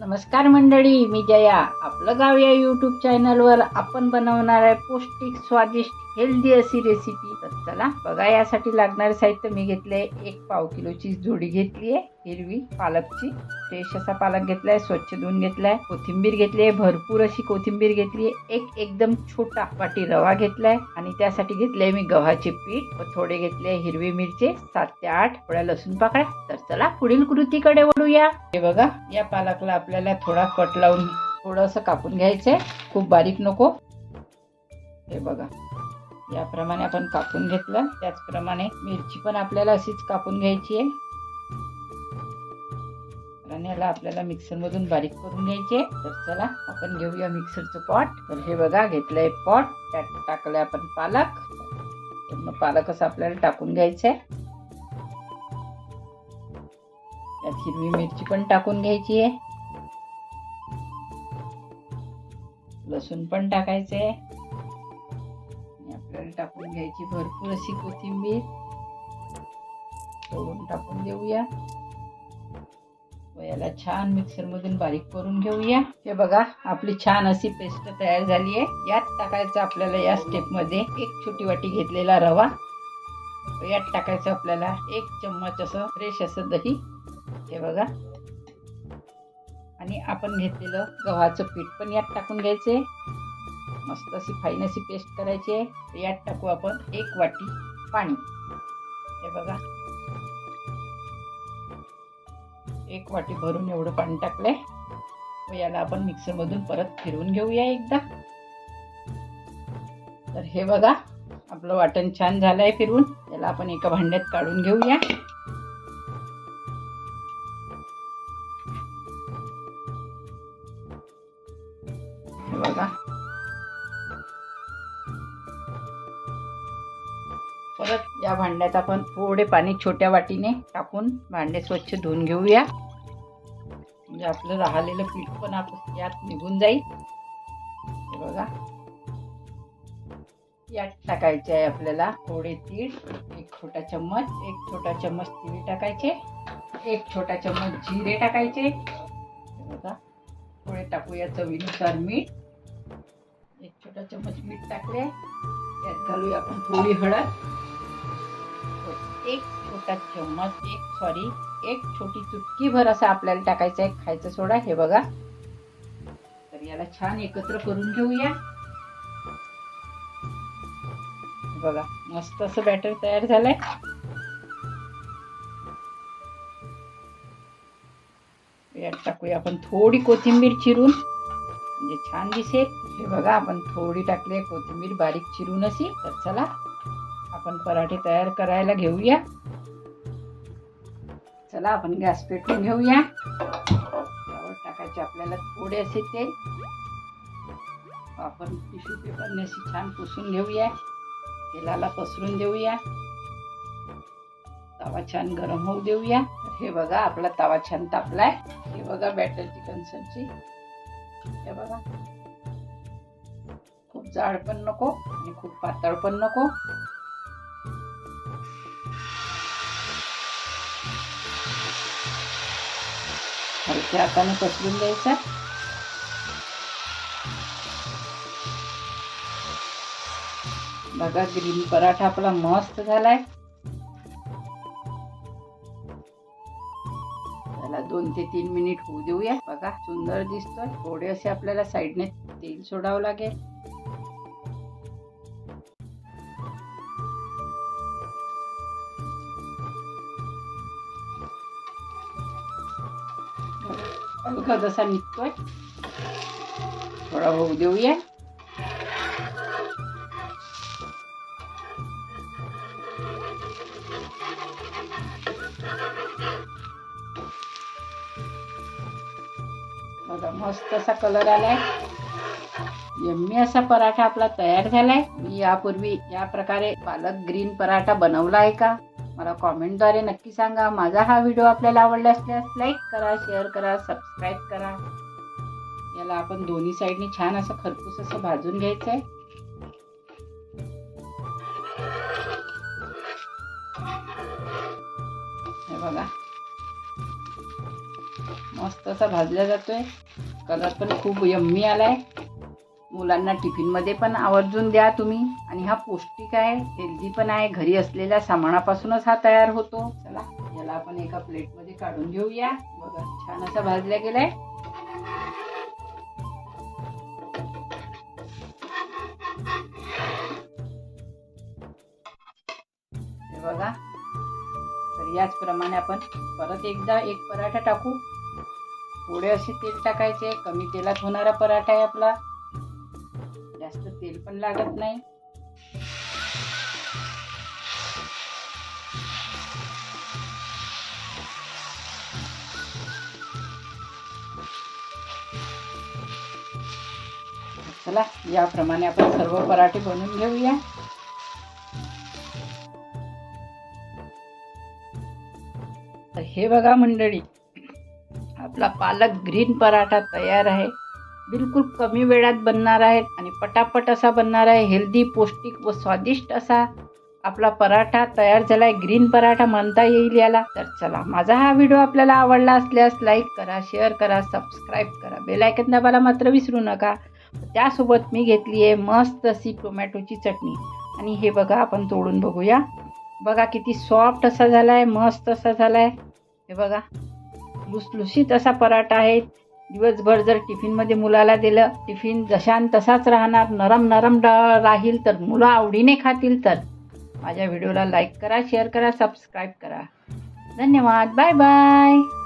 नमस्कार मंडळी मी जया. आपलं गाव या यूट्यूब चॅनलवर आपण बनवणार आहे पौष्टिक स्वादिष्ट हेल्दी अशी रेसिपी तर चला बघा यासाठी लागणारे साहित्य मी घेतले एक पाव किलोची जोडी घेतली आहे हिरवी पालकची. फ्रेश असा पालक घेतलाय स्वच्छ धुवून घेतलाय. कोथिंबीर घेतली आहे भरपूर अशी कोथिंबीर घेतली आहे. एक एकदम छोटा वाटी रवा घेतलाय आणि त्यासाठी घेतले मी गव्हाचे पीठ व थोडे घेतले हिरवी मिरची सात ते आठ. थोड्या लसूण पाकळ्या तर चला पुढील कृतीकडे वळूया. हे बघा या पालकला आपल्याला थोडा कट लावून थोडंसं कापून घ्यायचंय. खूप बारीक नको. हे बघा. याप्रमाणे आपण कापून घेतलं. त्याचप्रमाणे मिरची पण आपल्याला अशीच कापून घ्यायची आहे. आणि याला आपल्याला मिक्सरमधून बारीक करून घ्यायची आहे. तर चला आपण घेऊया मिक्सरचं पॉट. तर हे बघा घेतलंय पॉट. त्यात टाकलंय आपण पालक. पूर्ण पालकच आपल्याला टाकून घ्यायचंय. त्यात हिरवी मिरची पण टाकून घ्यायची आहे. लसूण पण टाकायचंय. टाकून घ्यायची भरपूर अशी कोथिंबीर. तोडून टाकून देऊया. व याला छान मिक्सरमधून बारीक करून घेऊया. हे बघा आपली छान अशी पेस्ट तयार झाली आहे. यात टाकायचं आपल्याला या स्टेपमध्ये एक छोटी वाटी घेतलेला रवा. यात टाकायचं आपल्याला एक चम्मच असं फ्रेश असं दही. हे बघा. आणि आपण घेतलेलं गव्हाचं पीठ पण यात टाकून घ्यायचे मस्त अशी फाईन अशी पेस्ट करायची आहे. यात टाकू आपण एक वाटी पाणी. हे बघा. एक वाटी भरून एवढं पाणी टाकलंय. व याला आपण मिक्सरमधून परत फिरवून घेऊया एकदा. तर हे बघा आपलं वाटण छान झालंय फिरवून. याला आपण एका भांड्यात काढून घेऊया. परत या भांड्यात आपण थोडे पाणी छोट्या वाटीने टाकून भांडे स्वच्छ धुवून घेऊया. म्हणजे आपलं राहिलेलं पीठ पण आपण यात निघून जाईल. बघा. यात टाकायचे आहे आपल्याला थोडे तीळ एक छोटा चम्मच एक छोटा चम्मच तीळ टाकायचे एक छोटा चम्मच जिरे टाकायचे. बघा. थोडे टाकूया चवीनुसार मीठ. एक छोटा चम्मच मीठ टाकले. यात घालूया आपण थोडी हळद. एक छोटा चम्मच एक सॉरी एक छोटी चुटकी भर असं आपल्याला टाकायचं आहे. खायचं सोडा. हे बघा. तर याला छान एकत्र करून घेऊया. बघा मस्त असं बॅटर तयार झालंय. यात टाकूया आपण थोडी कोथिंबीर चिरून. म्हणजे छान दिसेल. हे बघा आपण थोडी टाकली कोथिंबीर बारीक चिरून अशी. तर चला आपण पराठे तयार करायला घेऊया. चला आपण गॅस पेटून घेऊया. त्यावर टाकायचे आपल्याला थोडे असे तेल. आपण टिश्यू पेपरने अशी छान पुसून घेऊया. तेलाला पसरून देऊया. तवा छान गरम होऊ देऊया. हे बघा आपला तवा छान तापलाय. हे बघा बॅटर चिकनसनची हे बघा. खूप जाड पण नको आणि खूप पातळ पण नको. हलक्या हाताने पसरून द्यायचा बघा ग्रीन पराठा आपला मस्त झालाय. त्याला दोन ते तीन मिनिट होऊ देऊया. बघा सुंदर दिसतोय. थोडे असे आपल्याला साईडने तेल सोडावं लागेल. हलका जसा निघतोय थोडा होऊ देऊया बघा मस्त असा कलर आलाय यम्मी असा पराठा आपला तयार झालाय मी यापूर्वी या प्रकारे पालक ग्रीन पराठा बनवला आहे का मला कॉमेंटद्वारे नक्की सांगा. माझा हा व्हिडिओ आपल्याला आवडला असल्यास लाईक करा शेअर करा सबस्क्राईब करा. याला आपण दोन्ही साईडने छान असं खरपूस असं भाजून घ्यायचं आहे हे बघा. मस्त असा भाजला जातोय. कलर पण खूप यम्मी आलाय. मुलांना टिफिनमध्ये पण आवर्जून द्या तुम्ही. आणि हा पौष्टिक आहे हेल्दी पण आहे. घरी असलेल्या सामानापासूनच हा तयार होतो. चला याला आपण एका प्लेटमध्ये काढून घेऊया. बघा छान असा भाजला गेलाय. बघा. तर याचप्रमाणे आपण परत एकदा एक पराठा टाकू. थोडे असे तेल टाकायचे. कमी तेलात होणारा पराठा आहे आपला. जास्त तेल पण लागत नाही. चला याप्रमाणे आपण सर्व पराठे बनवून घेऊया. तर हे बघा मंडळी आपला पालक ग्रीन पराठा तयार आहे. बिलकुल कमी वेळात बनणार आहे आणि पटापट असा बनणार आहे. हेल्दी पौष्टिक व स्वादिष्ट असा आपला पराठा तयार झाला आहे ग्रीन पराठा म्हणता येईल याला. तर चला माझा हा व्हिडिओ आपल्याला आवडला असल्यास लाईक करा शेअर करा सबस्क्राईब करा. बेल आयकन दाबायला मात्र विसरू नका. त्यासोबत मी घेतली आहे मस्त अशी टोमॅटोची चटणी. आणि हे बघा आपण तोडून बघूया. बघा किती सॉफ्ट असा झाला आहे मस्त असा झाला आहे हे बघा लुसलुसीत असा पराठा आहे. दिवसभर जर टिफिनमध्ये मुलाला दिलं टिफिन जशान तसाच राहणार. नरम नरम ड राहील तर मुलं आवडीने खातील तर. माझ्या व्हिडिओला लाईक करा शेअर करा सबस्क्राईब करा. धन्यवाद. Bye bye